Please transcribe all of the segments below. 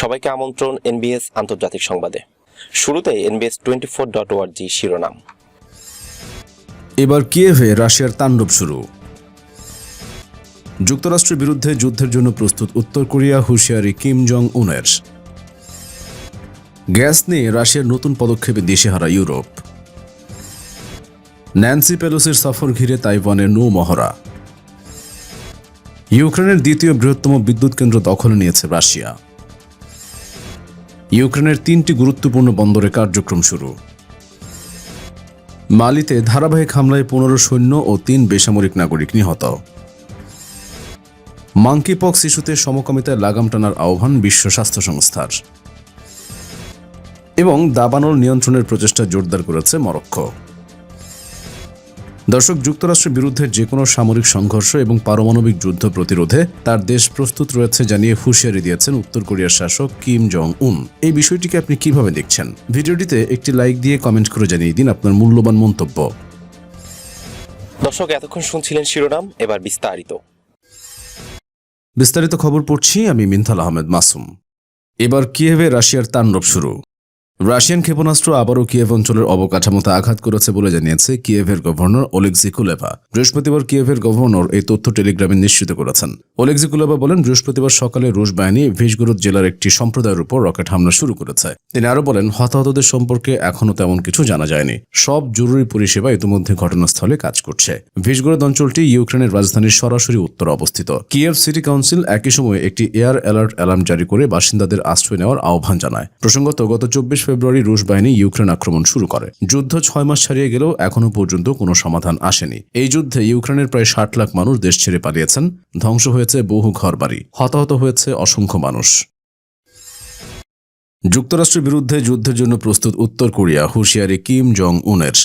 সবাইকে আমন্ত্রণ এনবিএস আন্তর্জাতিক সংবাদে। শুরুতে এনবিএস টোয়েন্টি ফোর ডট ওয়ার্জি শিরোনাম। এবার কিয়েভে রাশিয়ার তাণ্ডব শুরু। যুক্তরাষ্ট্রের বিরুদ্ধে যুদ্ধের জন্য প্রস্তুত উত্তর কোরিয়া হুঁশিয়ারি কিম জং উনের গ্যাস নিয়ে রাশিয়ার নতুন পদক্ষেপে দিশেহারা ইউরোপ। ন্যান্সি পেলোসির সফর ঘিরে তাইওয়ানের নৌ মহড়া। ইউক্রেনের দ্বিতীয় বৃহত্তম বিদ্যুৎ কেন্দ্র দখলে নিয়েছে রাশিয়া। ইউক্রেনের তিনটি গুরুত্বপূর্ণ বন্দরে কার্যক্রম শুরু। মালিতে ধারাবাহিক হামলায় পনেরো সৈন্য ও তিন বেসামরিক নাগরিক নিহত। মাঙ্কিপক্স ইস্যুতে সমকামিতায় লাগাম টানার আহ্বান বিশ্ব স্বাস্থ্য সংস্থার। এবং দাবানল নিয়ন্ত্রণের প্রচেষ্টা জোরদার করেছে মরক্কো। দর্শক যুক্তরাষ্ট্রের বিরুদ্ধে যে কোনো সামরিক সংঘর্ষ এবং পারমাণবিক যুদ্ধ প্রতিরোধে তার দেশ প্রস্তুত রয়েছে জানিয়ে হুঁশিয়ারি দিয়েছেন উত্তর কোরিয়ার শাসক কিম জং উন এই বিষয়টিকে আপনি কীভাবে দেখছেন? ভিডিওটিতে একটি লাইক দিয়ে কমেন্ট করে জানিয়ে দিন আপনার মূল্যবান মন্তব্য। দর্শক এতক্ষণ শুনছিলেন শিরোনাম এবার বিস্তারিত। বিস্তারিত খবর পড়ছি আমি মিনথাল আহমেদ মাসুম। এবার কিয়েভে রাশিয়ার তাণ্ডব শুরু। রাশিয়ান ক্ষেপণাস্ত্র আবারও কিয়েভ অঞ্চলের অবকাঠামোতে আঘাত করেছে বলে জানিয়েছে কিয়েভের গভর্নর ওলেক্সি কুলেভা। বৃহস্পতিবার কিয়েভের গভর্নর এই তথ্য টেলিগ্রামে নিশ্চিত করেছেন। ওলেক্সি কুলেভা বলেন, বৃহস্পতিবার সকালে রুশ বাহিনী ভিজগরুদ জেলার একটি সম্প্রদায়ের উপর রকেট হামলা শুরু করেছে। তিনি আরও বলেন, হতাহতদের সম্পর্কে এখনও তেমন কিছু জানা যায়নি। সব জরুরি পরিষেবা ইতিমধ্যে ঘটনাস্থলে কাজ করছে। ভিজগরদ অঞ্চলটি ইউক্রেনের রাজধানীর সরাসরি উত্তরে অবস্থিত। কিয়েভ সিটি কাউন্সিল একই সময়ে একটি এয়ার অ্যালার্ট অ্যালার্ম জারি করে বাসিন্দাদের আশ্রয় নেওয়ার আহ্বান জানায়। প্রসঙ্গত, গত চব্বিশ ফেব্রুয়ারি রুশ বাহিনী ইউক্রেন আক্রমণ শুরু করে। যুদ্ধ ছয় মাস ছাড়িয়ে গেলেও এখনও পর্যন্ত কোনো সমাধান আসেনি। এই যুদ্ধে ইউক্রেনের প্রায় ষাট লাখ মানুষ দেশ ছেড়ে পালিয়েছেন। ধ্বংস হয়েছে বহু ঘরবাড়ি, হতাহত হয়েছে অসংখ্য মানুষ। যুক্তরাষ্ট্রের বিরুদ্ধে যুদ্ধের জন্য প্রস্তুত উত্তর কোরিয়া হুঁশিয়ারি কিম জং উনের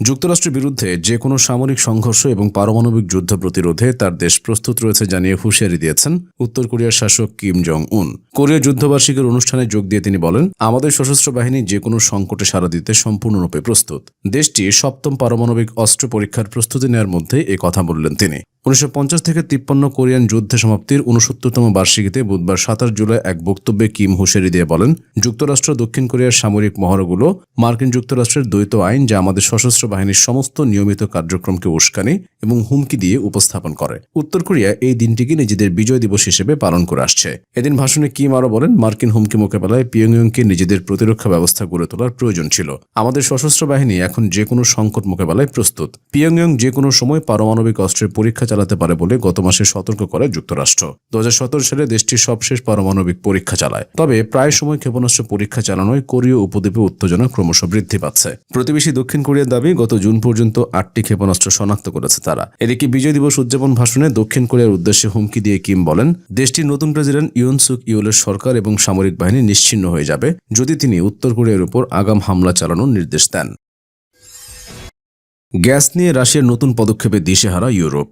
যুক্তরাষ্ট্রের বিরুদ্ধে যে কোনো সামরিক সংঘর্ষ এবং পারমাণবিক যুদ্ধ প্রতিরোধে তার দেশ প্রস্তুত রয়েছে জানিয়ে হুঁশিয়ারি দিয়েছেন উত্তর কোরিয়ার শাসক কিম জং উন কোরিয়া যুদ্ধবার্ষিকীর অনুষ্ঠানে যোগ দিয়ে তিনি বলেন, আমাদের সশস্ত্র বাহিনী যে কোনো সংকটে সাড়া দিতে সম্পূর্ণরূপে প্রস্তুত। দেশটি সপ্তম পারমাণবিক অস্ত্র পরীক্ষার প্রস্তুতি নেওয়ার মধ্যে এ কথা বললেন তিনি। উনিশশো পঞ্চাশ থেকে তিপ্পান্ন কোরিয়ান যুদ্ধ সমাপ্তির উনসত্তরতম বার্ষিকীতে বুধবার সাতাশ জুলাই এক বক্তব্যে কিম হুঁশিয়ারি দিয়ে বলেন, যুক্তরাষ্ট্র দক্ষিণ কোরিয়ার সামরিক মহড়াগুলো মার্কিন যুক্তরাষ্ট্রের দ্বৈত আইন যা আমাদের সশস্ত্র বাহিনীর সমস্ত নিয়মিত কার্যক্রমকে উস্কানি এবং হুমকি দিয়ে উপস্থাপন করে। উত্তর কোরিয়া এই দিনটিকে নিজেদের বিজয় দিবস হিসেবে পালন করে আসছে। এদিন ভাষণে কিম আরও বলেন, মার্কিন হুমকি মোকাবেলায় পিয়ংইয়ংকে নিজেদের প্রতিরক্ষা ব্যবস্থা গড়ে তোলার প্রয়োজন ছিল। আমাদের সশস্ত্র বাহিনী এখন যে কোনো সংকট মোকাবেলায় প্রস্তুত। পিয়ংইয়ং যে কোনো সময় পারমাণবিক অস্ত্রের পরীক্ষা চালাতে পারে বলে গত মাসে সতর্ক করে যুক্তরাষ্ট্র। দু হাজার সতেরো সালে দেশটির সবশেষ পারমাণবিক পরীক্ষা চালায়। তবে প্রায় সময় ক্ষেপণাস্ত্র পরীক্ষা চালানোয় কোরীয় উপদ্বীপে উত্তেজনা ক্রমশ বৃদ্ধি পাচ্ছে। প্রতিবেশী দক্ষিণ কোরিয়ার দাবি, গত জুন পর্যন্ত আটটি ক্ষেপণাস্ত্র শনাক্ত করেছে তারা। এদিকে বিজয় দিবস উদযাপন ভাষণে দক্ষিণ কোরিয়ার উদ্দেশ্যে হুমকি দিয়ে কিম বলেন, দেশটির নতুন প্রেসিডেন্ট ইউন সুক ইউলের সরকার এবং সামরিক বাহিনী নিশ্চিহ্ন হয়ে যাবে যদি তিনি উত্তর কোরিয়ার উপর আগাম হামলা চালানোর নির্দেশ দেন। গ্যাস নিয়ে রাশিয়ার নতুন পদক্ষেপে দিশেহারা ইউরোপ।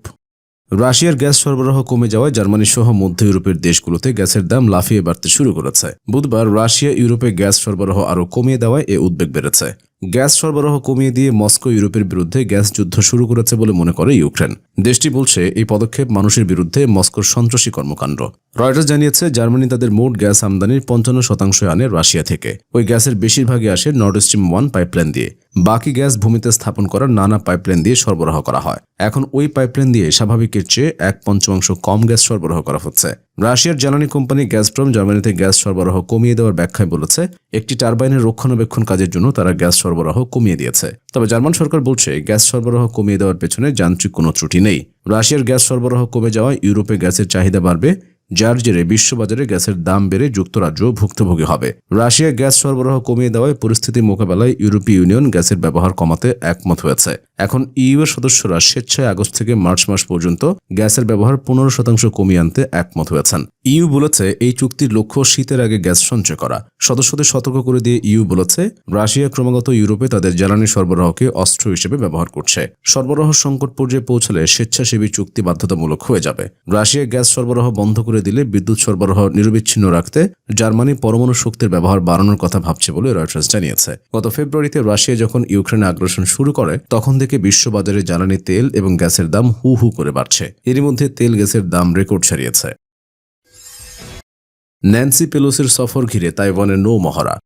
রাশিয়ার গ্যাস সরবরাহ কমে যাওয়ায় জার্মানি সহ মধ্য ইউরোপের দেশগুলোতে গ্যাসের দাম লাফিয়ে বাড়তে শুরু করেছে। বুধবার রাশিয়া ইউরোপে গ্যাস সরবরাহ আরও কমিয়ে দেওয়ায় এ উদ্বেগ বেড়েছে। গ্যাস সরবরাহ কমিয়ে দিয়ে মস্কো ইউরোপের বিরুদ্ধে গ্যাস যুদ্ধ শুরু করেছে বলে মনে করে ইউক্রেন। দেশটি বলছে, এই পদক্ষেপ মানুষের বিরুদ্ধে মস্কোর সন্ত্রাসী কর্মকাণ্ড। রয়টার্স জানিয়েছে, জার্মানি তাদের মোট গ্যাস আমদানির পঞ্চান্ন শতাংশ আনে রাশিয়া থেকে। ওই গ্যাসের বেশিরভাগই আসে নর্ড স্ট্রিম ওয়ান পাইপলাইন দিয়ে। বাকি গ্যাস ভূমিতে স্থাপন করা নানা পাইপলাইন দিয়ে সরবরাহ করা হয়। এখন ওই পাইপলাইন দিয়ে স্বাভাবিকের চেয়ে এক পঞ্চমাংশ কম গ্যাস সরবরাহ করা হচ্ছে। রাশিয়ার জ্বালানি কোম্পানি গ্যাসপ্রম জার্মানিতে গ্যাস সরবরাহ কমিয়ে দেওয়ার ব্যাখ্যায় বলেছে, একটি টারবাইনের রক্ষণাবেক্ষণ কাজের জন্য তারা গ্যাস সরবরাহ কমিয়ে দিয়েছে। তবে জার্মান সরকার বলছে, গ্যাস সরবরাহ কমিয়ে দেওয়ার পেছনে যান্ত্রিক কোনো ত্রুটি নেই। রাশিয়ার গ্যাস সরবরাহ কমে যাওয়ায় ইউরোপে গ্যাসের চাহিদা বাড়বে যার জেরে বিশ্ববাজারে গ্যাসের দাম বেড়ে যুক্তরাজ্য ভুক্তভোগী হবে। রাশিয়া গ্যাস সরবরাহ কমিয়ে দেওয়ায় পরিস্থিতি মোকাবেলায় ইউরোপীয় ইউনিয়ন গ্যাসের ব্যবহার কমাতে একমত হয়েছে। এখন এর সদস্যরা স্বেচ্ছায় আগস্ট থেকে মার্চ মাস পর্যন্ত গ্যাসের ব্যবহার পনেরো শতাংশ কমিয়ে আনতে একমত হয়েছেন। ইউ বলেছে, এই চুক্তির লক্ষ্য শীতের আগে গ্যাস সঞ্চয় করা। সদস্যদের সতর্ক করে দিয়ে ইউ বলেছে, রাশিয়া ক্রমাগত ইউরোপে তাদের জ্বালানি সরবরাহকে অস্ত্র হিসেবে ব্যবহার করছে। সরবরাহ সংকট পর্যায়ে পৌঁছলে স্বেচ্ছাসেবী চুক্তি বাধ্যতামূলক হয়ে যাবে। রাশিয়া গ্যাস সরবরাহ বন্ধ করে দিলে বিদ্যুৎ সরবরাহ নিরবিচ্ছিন্ন রাখতে জার্মানি পরমাণু শক্তির ব্যবহার বাড়ানোর কথা ভাবছে বলে রয়টার্স জানিয়েছে। গত ফেব্রুয়ারিতে রাশিয়া যখন ইউক্রেনে আগ্রাসন শুরু করে, তখন থেকে বিশ্ববাজারে জ্বালানি তেল এবং গ্যাসের দাম হু হু করে বাড়ছে। এরই মধ্যে তেল গ্যাসের দাম রেকর্ড ছাড়িয়েছে। ন্যান্সি পেলোসির সফর ঘিরে তাইওয়ানের নৌ মহড়া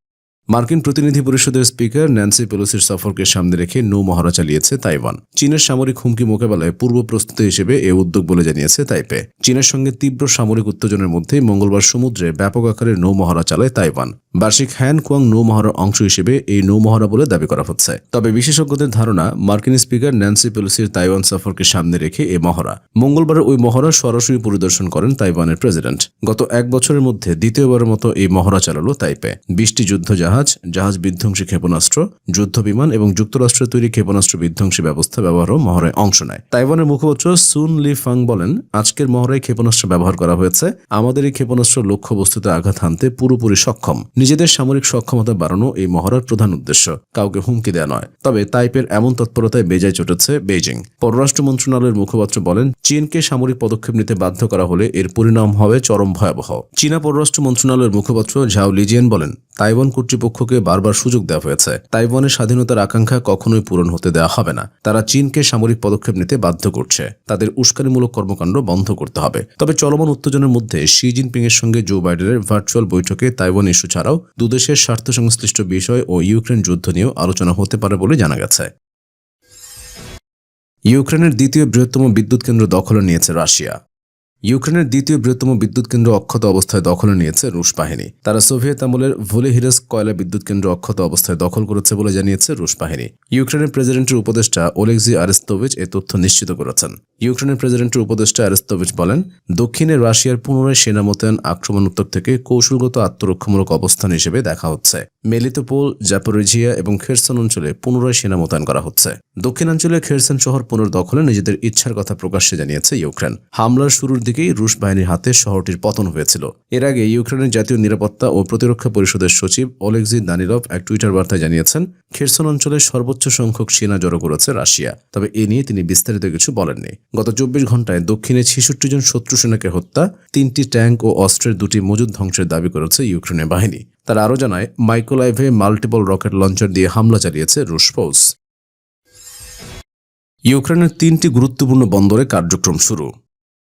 মার্কিন প্রতিনিধি পরিষদের স্পিকার ন্যান্সি পেলোসির সফরকে সামনে রেখে নৌ মহড়া চালিয়েছে তাইওয়ান। চীনের সামরিক হুমকি মোকাবেলায় পূর্ব প্রস্তুতি হিসেবে এ উদ্যোগ বলে জানিয়েছে তাইপে। চীনের সঙ্গে তীব্র সামরিক উত্তেজনার মধ্যে মঙ্গলবার সমুদ্রে ব্যাপক আকারে নৌ মহড়া চালায় তাইওয়ান। বার্ষিক হ্যান কোয়াং নৌ মহড়ার অংশ হিসেবে এই নৌ মহড়া বলে দাবি করা হচ্ছে। তবে বিশেষজ্ঞদের ধারণা, মার্কিন স্পিকার ন্যান্সি পেলোসির তাইওয়ান সফরকে সামনে রেখে এ মহড়া। মঙ্গলবার ওই মহড়া সরাসরি পরিদর্শন করেন তাইওয়ানের প্রেসিডেন্ট। গত এক বছরের মধ্যে দ্বিতীয়বারের মতো এই মহড়া চালালো তাইপে। বিশটি যুদ্ধ জাহাজ জাহাজ বিধ্বংসী ক্ষেপণাস্ত্র যুদ্ধ বিমান এবং যুক্তরাষ্ট্রের তৈরি ক্ষেপণাস্ত্র বিধ্বংসী ব্যবস্থা ব্যবহারও মহড়ায় অংশ নেয়। তাইওয়ানের মুখপাত্র সুন লি ফাং বলেন, আজকের মহড়ায় ক্ষেপণাস্ত্র ব্যবহার করা হয়েছে। আমাদের এই ক্ষেপণাস্ত্র লক্ষ্যবস্তুতে আঘাত হানতে পুরোপুরি সক্ষম। নিজেদের সামরিক সক্ষমতা বাড়ানো এই মহড়ার প্রধান উদ্দেশ্য। কাউকে হুমকি দেওয়া নয়। তবে তাইপের এমন তৎপরতায় বেজায় চটেছে বেইজিং। পররাষ্ট্র মন্ত্রণালয়ের মুখপাত্র বলেন, চীনকে সামরিক পদক্ষেপ নিতে বাধ্য করা হলে এর পরিণাম হবে চরম ভয়াবহ। চীনা পররাষ্ট্র মন্ত্রণালয়ের মুখপাত্র ঝাও লিজিয়ান বলেন, তাইওয়ান কর্তৃপক্ষকে বারবার সুযোগ দেওয়া হয়েছে। তাইওয়ানের স্বাধীনতার আকাঙ্ক্ষা কখনোই পূরণ হতে দেওয়া হবে না। তারা চীনকে সামরিক পদক্ষেপ নিতে বাধ্য করছে। তাদের উস্কানিমূলক কর্মকাণ্ড বন্ধ করতে হবে। তবে চলমান উত্তেজনার মধ্যে শি জিনপিং এর সঙ্গে জো বাইডেনের ভার্চুয়াল বৈঠকে তাইওয়ান ইস্যু ছাড়াও দুদেশের স্বার্থ সংশ্লিষ্ট বিষয় ও ইউক্রেন যুদ্ধ নিয়েও আলোচনা হতে পারে বলে জানা গেছে। ইউক্রেনের দ্বিতীয় বৃহত্তম বিদ্যুৎ কেন্দ্র দখলে নিয়েছে রাশিয়া। ইউক্রেনের দ্বিতীয় বৃহত্তম বিদ্যুৎ কেন্দ্র অক্ষত অবস্থায় দখলে নিয়েছে রুশ বাহিনী। তারা সোভিয়েত আমলের ভোলেহিরাস কয়লা বিদ্যুৎ কেন্দ্র অক্ষত অবস্থায় দখল করেছে বলে জানিয়েছে রুশ বাহিনী। ইউক্রেনের প্রেসিডেন্টের উপদেষ্টা ওলেক্সি আরেস্তোভিচ এ তথ্য নিশ্চিত করেছেন। ইউক্রেনের প্রেসিডেন্টের উপদেষ্টা আরেস্তোভিচ বলেন, দক্ষিণে রাশিয়ার পুনরায় সেনা মোতায়েন আক্রমণ উত্তর থেকে কৌশলগত আত্মরক্ষামূলক অবস্থান হিসেবে দেখা হচ্ছে। মেলিতোপোল জাপোরিজিয়া এবং খেরসন অঞ্চলে পুনরায় সেনা মোতায়েন করা হচ্ছে। দক্ষিণাঞ্চলে খেরসন শহর পুনর্দখলে নিজেদের ইচ্ছার কথা প্রকাশ্যে জানিয়েছে ইউক্রেন। হামলার শুরুর দিকেই রুশ বাহিনীর হাতে শহরটির পতন হয়েছিল। এর আগে ইউক্রেনের জাতীয় নিরাপত্তা ও প্রতিরক্ষা পরিষদের সচিব ওলেক্সি দানিলভ এক টুইটার বার্তায় জানিয়েছেন, খেরসন অঞ্চলে সর্বোচ্চ সংখ্যক সেনা জড়ো করেছে রাশিয়া, তবে এ নিয়ে তিনি বিস্তারিত কিছু বলেননি। গত চব্বিশ ঘন্টায় দক্ষিণে ছেষট্টি জন শত্রু সেনাকে হত্যা, তিনটি ট্যাঙ্ক ও অস্ত্রের দুটি মজুদ ধ্বংসের দাবি করেছে ইউক্রেনের বাহিনী। তারা আরও জানায়, মাইক্রোলাইভে মাল্টিপল রকেট লঞ্চার দিয়ে হামলা চালিয়েছে রুশ ফৌজ। ইউক্রেনের তিনটি গুরুত্বপূর্ণ বন্দরে কার্যক্রম শুরু।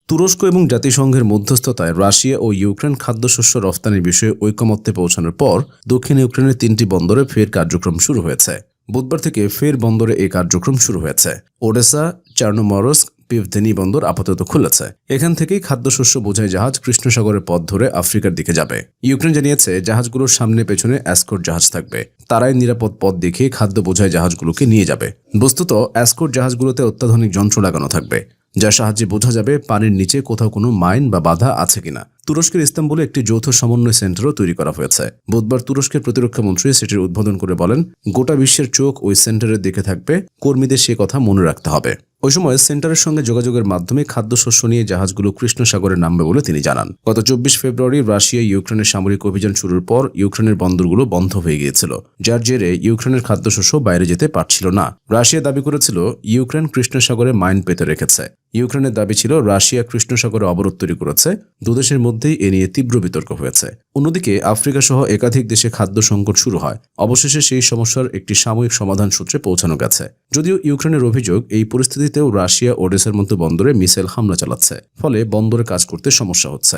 তুরস্ক এবং জাতিসংঘের মধ্যস্থতায় রাশিয়া ও ইউক্রেন খাদ্যশস্য রফতানির বিষয়ে ঐকমত্যে পৌঁছানোর পর দক্ষিণ ইউক্রেনের তিনটি বন্দরে ফের কার্যক্রম শুরু হয়েছে। বুধবার থেকে ফের বন্দরে এই কার্যক্রম শুরু হয়েছে। ওডেসা, চার্নোমরস্ক পিভদেনি বন্দর আপাতত খুলেছে এখান থেকেই খাদ্যশস্য, বোঝাই জাহাজ, কৃষ্ণসাগরের পথ ধরে আফ্রিকার দিকে যাবে। ইউক্রেন জানিয়েছে, জাহাজগুলোর সামনে পেছনে অ্যাসকোট জাহাজ থাকবে। তারাই নিরাপদ পথ দেখিয়ে খাদ্য, বোঝাই জাহাজগুলোকে নিয়ে যাবে। বস্তুত অ্যাসকোট জাহাজগুলোতে অত্যাধুনিক যন্ত্র লাগানো থাকবে, যার সাহায্যে বোঝা যাবে পানির নিচে কোথাও কোনো মাইন বা বাধা আছে কিনা। তুরস্কের ইস্তাম্বুলে একটি যৌথ সমন্বয় সেন্টারও তৈরি করা হয়েছে। বুধবার তুরস্কের প্রতিরক্ষা মন্ত্রী সেটির উদ্বোধন করে বলেন, গোটা বিশ্বের চোখ ওই সেন্টারের দিকে থাকবে। কর্মীদের সে কথা মনে রাখতে হবে। ওই সময় সেন্টারের সঙ্গে যোগাযোগের মাধ্যমে খাদ্যশস্য নিয়ে জাহাজগুলো কৃষ্ণ সাগরে নামবে বলে তিনি জানান। গত চব্বিশ ফেব্রুয়ারি রাশিয়া ইউক্রেনের সামরিক অভিযান শুরুর পর ইউক্রেনের বন্দরগুলো বন্ধ হয়ে গিয়েছিল, যার জেরে ইউক্রেনের খাদ্যশস্য বাইরে যেতে পারছিল না। রাশিয়া দাবি করেছিল, ইউক্রেন কৃষ্ণসাগরে মাইন পেতে রেখেছে। ইউক্রেনের দাবি ছিল রাশিয়া কৃষ্ণ সাগরে অবরোধ তৈরি করেছে। দুদেশের মধ্যেই এ নিয়ে তীব্র বিতর্ক হয়েছে। অন্যদিকে আফ্রিকা সহ একাধিক দেশে খাদ্য সংকট শুরু হয়। অবশেষে সেই সমস্যার একটি সাময়িক সমাধান সূত্রে পৌঁছানো গেছে। যদিও ইউক্রেনের অভিযোগ, এই পরিস্থিতিতেও রাশিয়া ওডেসার মতো বন্দরে মিসাইল হামলা চালাচ্ছে। ফলে বন্দরে কাজ করতে সমস্যা হচ্ছে।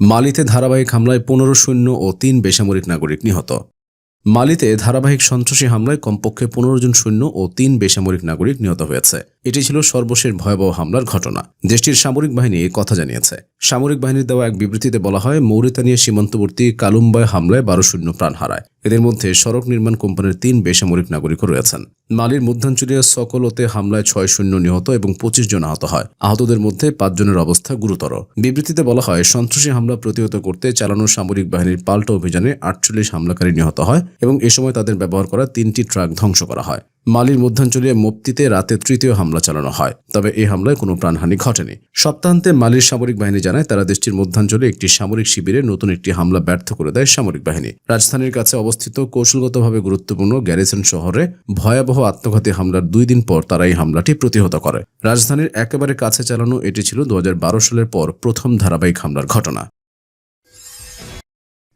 মালিতে ধারাবাহিক হামলায় পনেরো সৈন্য ও তিন বেসামরিক নাগরিক নিহত। মালিতে ধারাবাহিক সন্ত্রাসী হামলায় কমপক্ষে পনেরো জন সৈন্য ও তিন বেসামরিক নাগরিক নিহত হয়েছে। এটি ছিল সর্বশেষ ভয়াবহ হামলার ঘটনা। দেশটির সামরিক বাহিনী কথা জানিয়েছে। সামরিক বাহিনীর দেওয়া এক বিবৃতিতে বলা হয়, মৌরিতানিয়া সীমান্তবর্তী কালুম্বায় হামলায় বারো শূন্য প্রাণ হারায়। এদের মধ্যে সড়ক নির্মাণ কোম্পানির তিন বেসামরিক নাগরিকও রয়েছেন। মালির মধ্যাঞ্চলীয় সকলতে হামলায় ছয় শূন্য নিহত এবং পঁচিশ জন আহত হয়। আহতদের মধ্যে পাঁচজনের অবস্থা গুরুতর। বিবৃতিতে বলা হয়, সন্ত্রাসী হামলা প্রতিহত করতে চালানো সামরিক বাহিনীর পাল্টা অভিযানে আটচল্লিশ হামলাকারী নিহত হয় এবং এ সময় তাদের ব্যবহার করা তিনটি ট্রাক ধ্বংস করা হয়। মালির মধ্যাঞ্চলীয় মুক্তিতে রাতে তৃতীয় হামলা চালানো হয়। তবে এই হামলায় কোনো প্রাণহানি ঘটেনি। সপ্তাহান্তে মালির সামরিক বাহিনী জানায়, তারা দেশটির মধ্যাঞ্চলে একটি সামরিক শিবিরে নতুন একটি হামলা ব্যর্থ করে দেয় সামরিক বাহিনী। রাজধানীর কাছে অবস্থিত কৌশলগতভাবে গুরুত্বপূর্ণ গ্যারিসন শহরে ভয়াবহ আত্মঘাতী হামলার দুই দিন পর তারা এই হামলাটি প্রতিহত করে। রাজধানীর একেবারে কাছে চালানো এটি ছিল দু হাজার বারো সালের পর প্রথম ধারাবাহিক হামলার ঘটনা।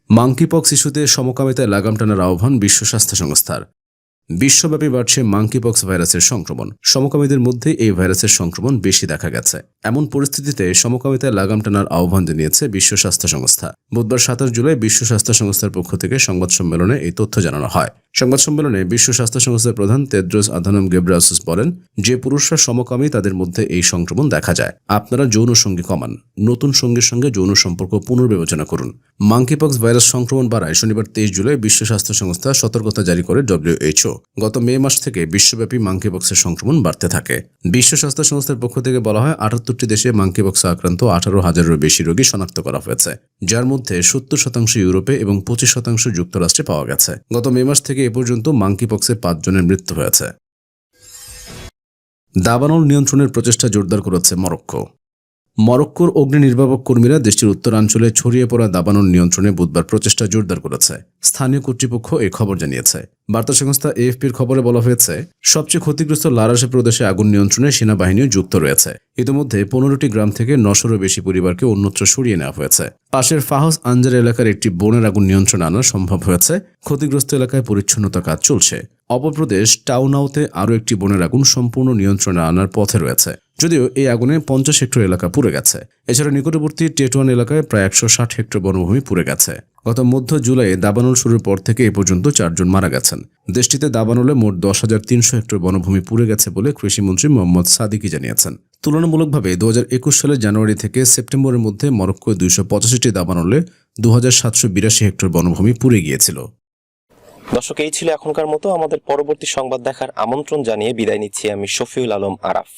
মাঙ্কিপক্স ইস্যুতে সমকামিতায় লাগাম টানার আহ্বান বিশ্ব স্বাস্থ্য সংস্থার। বিশ্বব্যাপী বাড়ছে মাঙ্কিপক্স ভাইরাসের সংক্রমণ। সমকামীদের মধ্যে এই ভাইরাসের সংক্রমণ বেশি দেখা গেছে। এমন পরিস্থিতিতে সমকামিতায় লাগাম টানার আহ্বান জানিয়েছে বিশ্ব স্বাস্থ্য সংস্থা। বুধবার সাতাশ জুলাই বিশ্ব স্বাস্থ্য সংস্থার পক্ষ থেকে সংবাদ সম্মেলনে এই তথ্য জানানো হয়। সংবাদ সম্মেলনে বিশ্ব স্বাস্থ্য সংস্থার প্রধান তেদ্রোস আধানম গেব্রাসুস বলেন, যে পুরুষরা সমকামী তাদের মধ্যে এই সংক্রমণ দেখা যায়। আপনারা যৌন সঙ্গী কমান। নতুন সঙ্গীর সঙ্গে যৌন সম্পর্ক পুনর্বিবেচনা করুন। মাঙ্কিপক্স ভাইরাস সংক্রমণ বাড়ায় শনিবার তেইশ জুলাই বিশ্ব স্বাস্থ্য সংস্থা সতর্কতা জারি করে ডব্লিউএইচও গত মে মাস থেকে বিশ্বব্যাপী মাঙ্কিপক্সের সংক্রমণ বাড়তে থাকে। বিশ্ব স্বাস্থ্য সংস্থার পক্ষ থেকে বলা হয়, আটাত্তরটি দেশে মাঙ্কিপক্সে আক্রান্ত আঠারো হাজারেরও বেশি রোগী শনাক্ত করা হয়েছে। যার মধ্যে সত্তর শতাংশ ইউরোপে এবং পঁচিশ শতাংশ যুক্তরাষ্ট্রে পাওয়া গেছে। গত মে মাস থেকে এ পর্যন্ত মাঙ্কিপক্সে পাঁচজনের মৃত্যু হয়েছে। দাবানল নিয়ন্ত্রণের প্রচেষ্টা জোরদার করেছে মরক্কো। মরক্কোর অগ্নি নির্বাপক কর্মীরা দেশটির উত্তরাঞ্চলে ছড়িয়ে পড়া দাবানল নিয়ন্ত্রণে বুধবার প্রচেষ্টা জোরদার করেছে। স্থানীয় কর্তৃপক্ষ এই খবর জানিয়েছে। বার্তা সংস্থা এএফপির খবরে বলা হয়েছে, সবচেয়ে ক্ষতিগ্রস্ত লারাসে প্রদেশে আগুন নিয়ন্ত্রণে সেনাবাহিনীও যুক্ত রয়েছে। ইতিমধ্যে পনেরোটি গ্রাম থেকে নশোরও বেশি পরিবারকে অন্যত্র সরিয়ে নেওয়া হয়েছে। পাশের ফাহস আঞ্জার এলাকার একটি বনের আগুন নিয়ন্ত্রণ আনা সম্ভব হয়েছে। ক্ষতিগ্রস্ত এলাকায় পরিচ্ছন্নতা কাজ চলছে। অপরপ্রদেশ টাউনাউতে আরও একটি বনের আগুন সম্পূর্ণ নিয়ন্ত্রণে আনার পথে রয়েছে। যদিও এই আগুনে পঞ্চাশ হেক্টর এলাকা পুড়ে গেছে। এছাড়া নিকটবর্তী টেটুয়ান এলাকায় প্রায় একশো ষাট হেক্টর বনভূমি পুড়ে গেছে। গত মধ্য জুলাইয়ে দাবানল শুরুর পর থেকে এ পর্যন্ত চারজন মারা গেছেন। দেশটিতে দাবানলে মোট দশ হাজার তিনশো হেক্টর বনভূমি পুড়ে গেছে বলে কৃষিমন্ত্রী মোহাম্মদ সাদিকি জানিয়েছেন। তুলনামূলকভাবে দু হাজার একুশ সালের জানুয়ারি থেকে সেপ্টেম্বরের মধ্যে মরক্কোয় দুইশো পঁচাশিটি দাবানলে দু হাজার সাতশো বিরাশি হেক্টর বনভূমি পুড়ে গিয়েছিল। দর্শক, এই ছিল এখনকার মতো। আমাদের পরবর্তী সংবাদ দেখার আমন্ত্রণ জানিয়ে বিদায় নিচ্ছি আমি শফিউল আলম আরাফ।